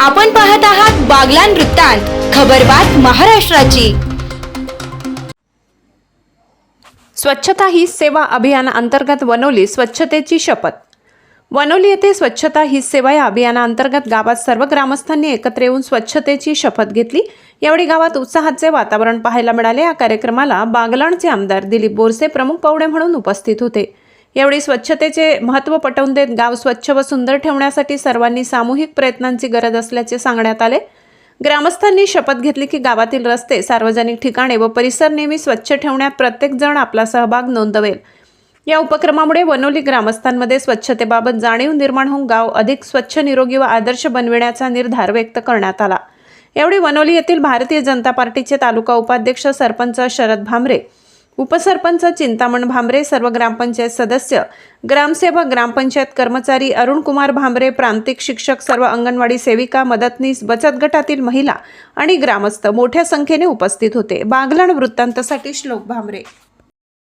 आपण पाहत आहात बागलान वृत्तांत खबरबात महाराष्ट्राची. स्वच्छता ही सेवा अभियानाअंतर्गत वनवली स्वच्छतेची शपथ. वनवली येथे स्वच्छता ही सेवा या अभियानाअंतर्गत गावात सर्व ग्रामस्थांनी एकत्र येऊन स्वच्छतेची शपथ घेतली. यावेळी गावात उत्साहाचे वातावरण पाहायला मिळाले. या कार्यक्रमाला बागलाणचे आमदार दिलीप बोरसे प्रमुख पाहुणे म्हणून उपस्थित होते. यावेळी स्वच्छतेचे महत्त्व पटवून देत गाव स्वच्छ व सुंदर ठेवण्यासाठी सर्वांनी सामूहिक प्रयत्नांची गरज असल्याचे सांगण्यात आले. ग्रामस्थांनी शपथ घेतली की गावातील रस्ते सार्वजनिक ठिकाणे व परिसर नेहमी स्वच्छ ठेवण्यात प्रत्येकजण आपला सहभाग नोंदवेल. या उपक्रमामुळे वनोली ग्रामस्थांमध्ये स्वच्छतेबाबत जाणीव निर्माण होऊन गाव अधिक स्वच्छ निरोगी व आदर्श बनविण्याचा निर्धार व्यक्त करण्यात आला. यावेळी वनोली येथील भारतीय जनता पार्टीचे तालुका उपाध्यक्ष सरपंच शरद भामरे उपसरपंच चिंतामण भांबरे सर्व ग्रामपंचायत सदस्य ग्रामसेवक ग्रामपंचायत कर्मचारी अरुणकुमार भांबरे प्रांतिक शिक्षक सर्व अंगणवाडी सेविका मदतनीस बचत गटातील महिला आणि ग्रामस्थ मोठ्या संख्येने उपस्थित होते. बागलाण वृत्तांतासाठी श्लोक भांबरे.